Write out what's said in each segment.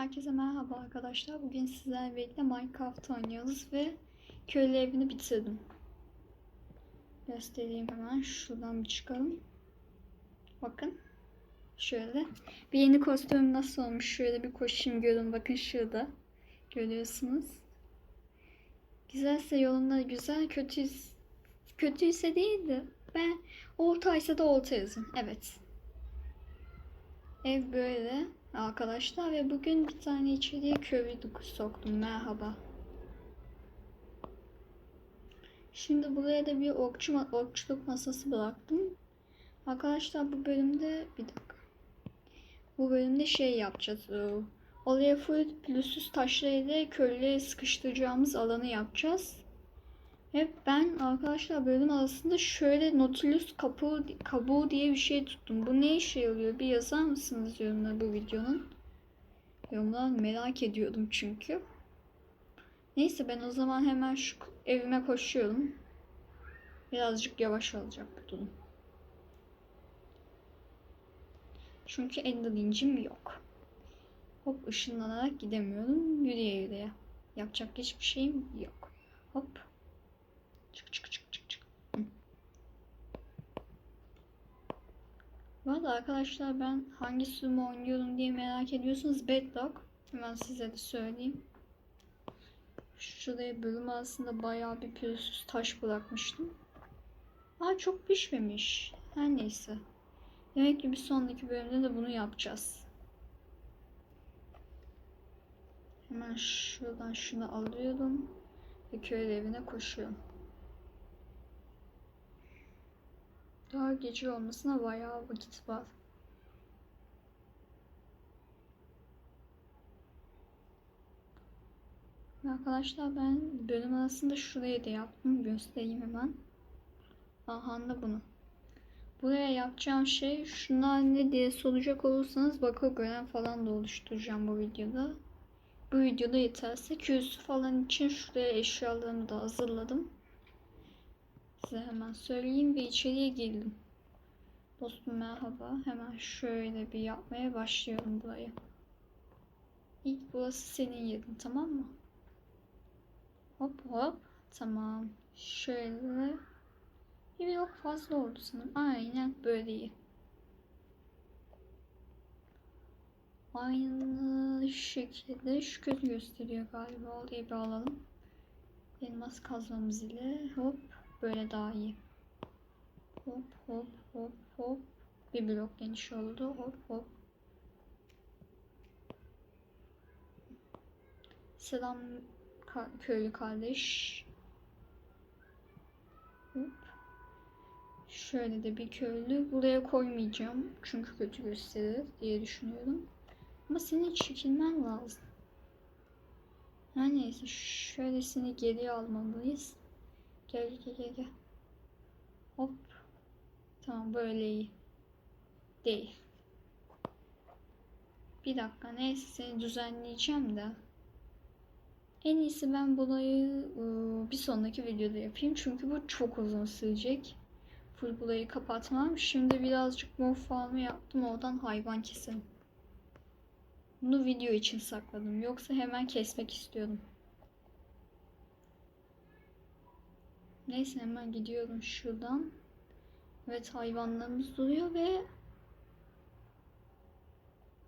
Herkese merhaba arkadaşlar. Bugün sizlerle birlikte Minecraft oynuyoruz ve köylü evini bitirdim. Göstereyim hemen. Şuradan bir çıkalım. Bakın. Şöyle. Bir yeni kostüm nasıl olmuş? Şöyle bir koşayım görün. Bakın şurada. Görüyorsunuz. Güzelse yolunda güzel, kötüyse, kötüyse değildi. Ben ortaysa da orta yazın. Evet. Ev böyle arkadaşlar ve bugün bir tane içeriye köylü soktum. Merhaba. Şimdi buraya da bir okçu, okçuluk masası bıraktım. Arkadaşlar bu bölümde bir dakika. Bu bölümde şey yapacağız. Ee, Oraya full pürüzsüz taşlarıyla köylüye sıkıştıracağımız alanı yapacağız. Ve ben arkadaşlar bölüm arasında şöyle Nautilus kabuğu, kabuğu diye bir şey tuttum. Bu ne işe yarıyor? Bir yazar mısınız yorumlara bu videonun? Yorumlar merak ediyordum çünkü. Neyse ben o zaman hemen şu evime koşuyorum. Birazcık yavaş olacak bu durum. Çünkü ender yok. Hop ışınlanarak gidemiyorum. Yürüye yürüye. Yapacak hiçbir şeyim yok. Hop. Çık çık çık çık çık. Arada arkadaşlar ben hangi sürümü oynuyorum diye merak ediyorsanız Bedrock. Hemen size de söyleyeyim. Şuraya bölüm arasında bayağı bir pürüzsüz taş bırakmıştım. Aa çok pişmemiş. Her neyse. Demek ki bir sonraki bölümde de bunu yapacağız. Hemen şuradan şunu alıyorum ve köy evine koşuyorum. Daha gece olmasına bayağı vakit var. Arkadaşlar ben bölüm arasında şurayı da yaptım. Göstereyim hemen. Aha da bunu. Buraya yapacağım şey şunlar ne diye soracak olursanız bakır gören falan da oluşturacağım bu videoda. Bu videoda yeterse kürsü falan için şuraya eşyalarımı da hazırladım. Size hemen söyleyeyim ve içeriye girdim. Dostum merhaba. Hemen şöyle bir yapmaya başlıyorum burayı. İlk burası senin yerin tamam mı? Hop hop. Tamam. Şöyle. Bir yok fazla oldu sanırım. Aynen böyle iyi. Aynı şekilde şu kötü gösteriyor galiba. Oraya bir alalım. Elmas kazmamız ile hop böyle daha iyi. Hop hop hop hop. Bir blok geniş oldu. Hop hop. Selam ka köylü kardeş. Hop. Şöyle de bir köylü. Buraya koymayacağım. Çünkü kötü gösterir diye düşünüyorum. Ama senin çekilmen lazım. Her neyse şöylesini geriye almalıyız. Gel gel gel gel. Hop. Tamam böyle iyi. Değil. Bir dakika neyse seni düzenleyeceğim de. En iyisi ben burayı bir sonraki videoda yapayım. Çünkü bu çok uzun sürecek. Full burayı kapatmam. Şimdi birazcık mor farmı yaptım. Oradan hayvan keselim. Bunu video için sakladım. Yoksa hemen kesmek istiyordum. Neyse hemen gidiyorum şuradan. Evet hayvanlarımız duruyor ve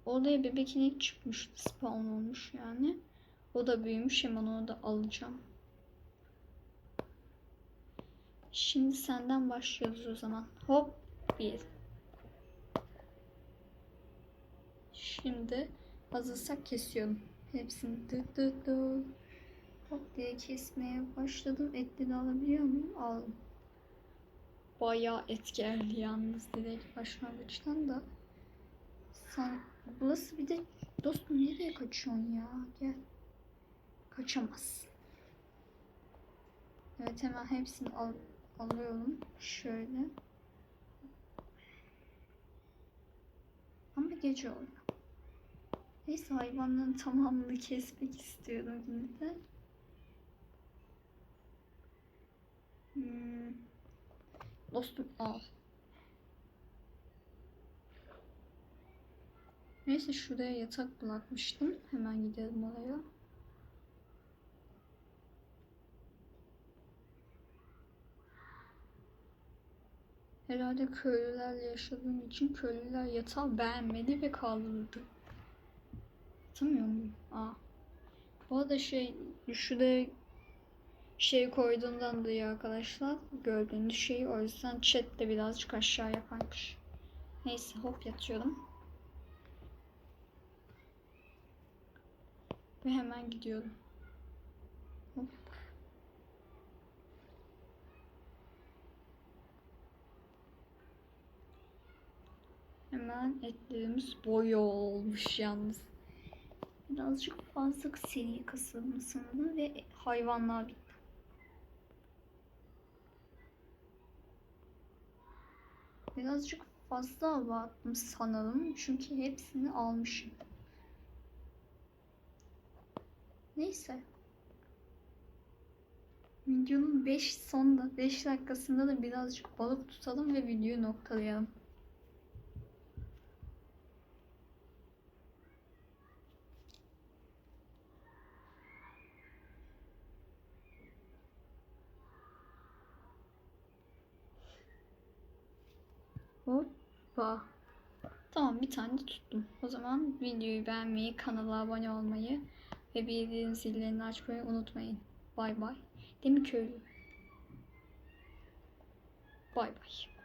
Oraya bebek inek çıkmış. Spawn olmuş yani. O da büyümüş. Hemen onu da alacağım. Şimdi senden başlıyoruz o zaman. Hop. Bir. Şimdi hazırsak kesiyorum. Hepsini dıt dıt dıt. Hop diye kesmeye başladım. Etli de alabiliyor muyum? Aldım. Bayağı et geldi yalnız direkt başlangıçtan da. Sen burası bir de dostum nereye kaçıyorsun ya? Gel. Kaçamaz. Evet hemen hepsini al alıyorum. Şöyle. Ama gece oluyor. Neyse hayvanların tamamını kesmek istiyorum yine de. Hmm. Dostum al. Neyse şuraya yatak bırakmıştım. Hemen gidelim oraya. Herhalde köylülerle yaşadığım için köylüler yatağı beğenmedi ve kaldırdı. Yatamıyor muyum? Aa. Bu arada şey şuraya şey koyduğumdan dolayı arkadaşlar gördüğünüz şeyi o yüzden chat de birazcık aşağı yaparmış. Neyse hop yatıyorum. Ve hemen gidiyorum. Hop. Hemen etlerimiz boya olmuş yalnız. Birazcık fazla seri kasıldım sanırım ve hayvanlar Birazcık fazla abarttım sanırım çünkü hepsini almışım. Neyse. Videonun 5 sonunda 5 dakikasında da birazcık balık tutalım ve videoyu noktalayalım. Hoppa. Tamam bir tane tuttum. O zaman videoyu beğenmeyi, kanala abone olmayı ve bildirim zillerini açmayı unutmayın. Bay bay. Değil mi köylü? Bay bay.